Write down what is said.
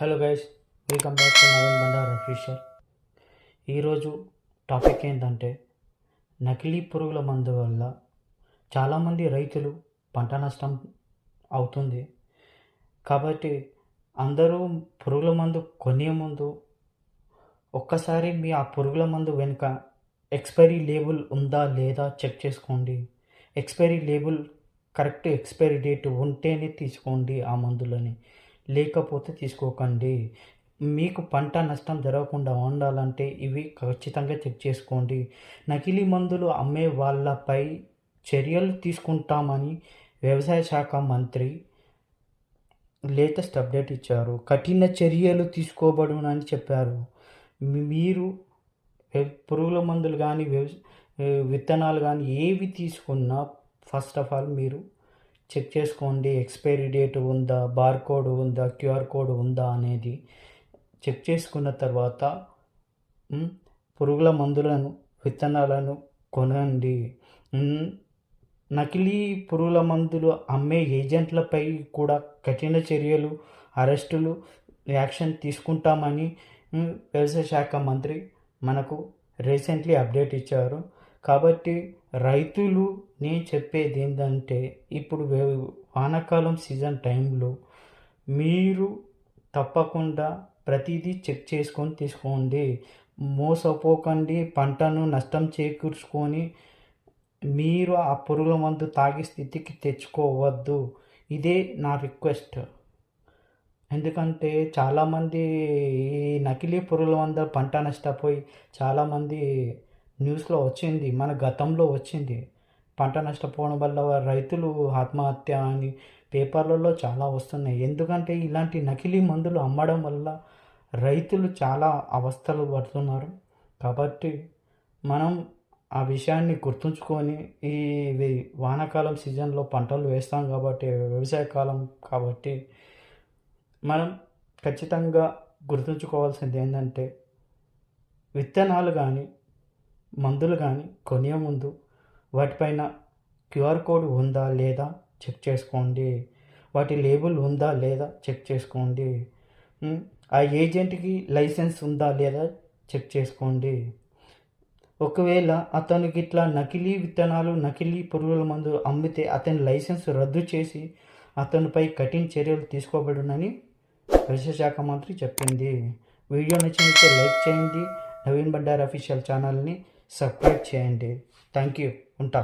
Hello guys welcome back to Naveen Bandar official ఈరోజు topic ఏంటంటే నకిలీ పురుగుల మందు వల్ల చాలామంది రైతులు పంట నష్టం అవుతుంది. కాబట్టి అందరూ పురుగుల మందు కొనే ముందు ఒక్కసారి మీ ఆ పురుగుల మందు వెనుక ఎక్స్పైరీ లేబుల్ ఉందా లేదా చెక్ చేసుకోండి. Expiry label correct expiry date ఉంటేనే తీసుకోండి ఆ మందులని. లేకపోతే తీసుకోకండి. మీకు పంట నష్టం జరగకుండా ఉండాలంటే ఇవి ఖచ్చితంగా చెక్ చేసుకోండి. నకిలీ మందులు అమ్మే వాళ్ళపై చర్యలు తీసుకుంటామని వ్యవసాయ శాఖ మంత్రి లేటెస్ట్ అప్డేట్ ఇచ్చారు. కఠిన చర్యలు తీసుకోబడునని చెప్పారు. మీరు పురుగుల మందులు కానీ వ్యవ విత్తనాలు కానీ ఏవి తీసుకున్నా ఫస్ట్ ఆఫ్ ఆల్ మీరు చెక్ చేసుకోండి ఎక్స్పైరీ డేట్ ఉందా బార్ కోడ్ ఉందా క్యూఆర్ కోడ్ ఉందా అనేది చెక్ చేసుకున్న తర్వాత పురుగుల మందులను విత్తనాలను కొనండి. నకిలీ పురుగుల మందులు అమ్మే ఏజెంట్లపై కూడా కఠిన చర్యలు అరెస్టులు యాక్షన్ తీసుకుంటామని వ్యవసాయ శాఖ మంత్రి మనకు రీసెంట్లీ అప్డేట్ ఇచ్చారు. కాబట్టి రైతులు నేను చెప్పేది ఏంటంటే ఇప్పుడు వానాకాలం సీజన్ టైంలో మీరు తప్పకుండా ప్రతిదీ చెక్ చేసుకొని తీసుకోండి. మోసపోకండి పంటను నష్టం చేకూర్చుకొని మీరు ఆ పురుగుల మందు తాగే స్థితికి తెచ్చుకోవద్దు. ఇదే నా రిక్వెస్ట్. ఎందుకంటే చాలామంది ఈ నకిలీ పురుగుల మందు పంట నష్టపోయి చాలామంది న్యూస్లో వచ్చింది మన గతంలో వచ్చింది. పంట నష్టపోవడం వల్ల రైతులు ఆత్మహత్య అని పేపర్లలో చాలా వస్తున్నాయి. ఎందుకంటే ఇలాంటి నకిలీ మందులు అమ్మడం వల్ల రైతులు చాలా అవస్థలు పడుతున్నారు. కాబట్టి మనం ఆ విషయాన్ని గుర్తుంచుకొని ఈ వానాకాలం సీజన్లో పంటలు వేస్తాం కాబట్టి వ్యవసాయ కాలం కాబట్టి మనం ఖచ్చితంగా గుర్తుంచుకోవాల్సింది ఏంటంటే విత్తనాలు కానీ మందులు కానీ కొనే ముందు వాటిపైన క్యూఆర్ కోడ్ ఉందా లేదా చెక్ చేసుకోండి. వాటి లేబుల్ ఉందా లేదా చెక్ చేసుకోండి. ఆ ఏజెంట్కి లైసెన్స్ ఉందా లేదా చెక్ చేసుకోండి. ఒకవేళ అతనికి ఇట్లా నకిలీ విత్తనాలు నకిలీ పురుగుల మందు అమ్మితే అతని లైసెన్స్ రద్దు చేసి అతనిపై కఠిన చర్యలు తీసుకోబడునని వ్యవసాయ శాఖ మంత్రి చెప్పింది. వీడియో నచ్చినట్లయితే లైక్ చేయండి. నవీన్ బడ్డార్ అఫీషియల్ ఛానల్ని సబ్స్క్రైబ్ చేయండి. థ్యాంక్ యూ ఉంటా.